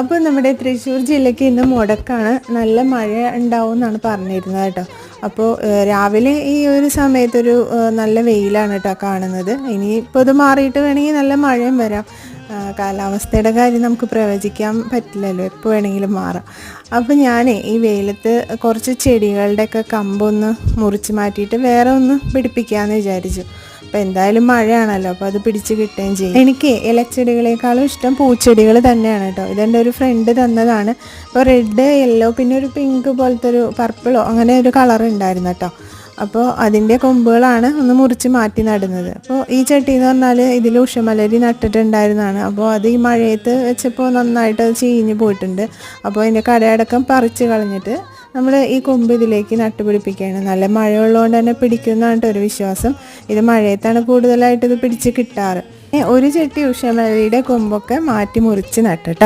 അപ്പോൾ നമ്മുടെ തൃശ്ശൂർ ജില്ലയ്ക്ക് ഇന്ന് മുടക്കാണ്. നല്ല മഴ ഉണ്ടാവും എന്നാണ് പറഞ്ഞിരുന്നത് കേട്ടോ. അപ്പോൾ രാവിലെ ഈ ഒരു സമയത്തൊരു നല്ല വെയിലാണ് കേട്ടോ കാണുന്നത്. ഇനിയിപ്പോൾ അത് മാറിയിട്ട് വേണമെങ്കിൽ നല്ല മഴയും വരാം. കാലാവസ്ഥയുടെ കാര്യം നമുക്ക് പ്രവചിക്കാൻ പറ്റില്ലല്ലോ. എപ്പോൾ വേണമെങ്കിലും മാറാം. അപ്പോൾ ഞാൻ ഈ വെയിലത്ത് കുറച്ച് ചെടികളുടെയൊക്കെ കമ്പൊന്ന് മുറിച്ച് മാറ്റിയിട്ട് വേറെ ഒന്ന് പിടിപ്പിക്കാമെന്ന് വിചാരിച്ചു. അപ്പോൾ എന്തായാലും മഴയാണല്ലോ അപ്പോൾ അത് പിടിച്ച് കിട്ടുകയും ചെയ്യും. എനിക്ക് ഇലച്ചെടികളെക്കാളും ഇഷ്ടം പൂച്ചെടികൾ തന്നെയാണ് കേട്ടോ. ഇതെന്റെ ഒരു ഫ്രണ്ട് തന്നതാണ്. അപ്പോൾ റെഡ് യെല്ലോ പിന്നെ ഒരു പിങ്ക് പോലത്തെ ഒരു പർപ്പിളോ അങ്ങനെ ഒരു കളർ ഉണ്ടായിരുന്നു കേട്ടോ. അപ്പോൾ അതിന്റെ കൊമ്പുകളാണ് ഒന്ന് മുറിച്ച് മാറ്റി നടുന്നത്. അപ്പോൾ ഈ ചട്ടി എന്ന് പറഞ്ഞാൽ ഇതിൽ ഉഷമലരി നട്ടിട്ടുണ്ടായിരുന്നതാണ് അപ്പോൾ അത് ഈ മഴയത്ത് വെച്ചപ്പോൾ നന്നായിട്ട് അത് ചീഞ്ഞ് പോയിട്ടുണ്ട്. അപ്പോൾ അതിന്റെ കടയടക്കം പറിച്ച് കളഞ്ഞിട്ട് നമ്മൾ ഈ കൊമ്പ് ഇതിലേക്ക് നട്ടുപിടിപ്പിക്കുകയാണ്. നല്ല മഴയുള്ളതുകൊണ്ട് തന്നെ പിടിക്കുന്നതാണ് ഒരു വിശ്വാസം. ഇത് മഴയത്താണ് കൂടുതലായിട്ട് ഇത് പിടിച്ച് കിട്ടാറ്. ഒരു ചട്ടി ഉഷമലരിയുടെ കൊമ്പൊക്കെ മാറ്റി മുറിച്ച് നട്ടിട്ട്.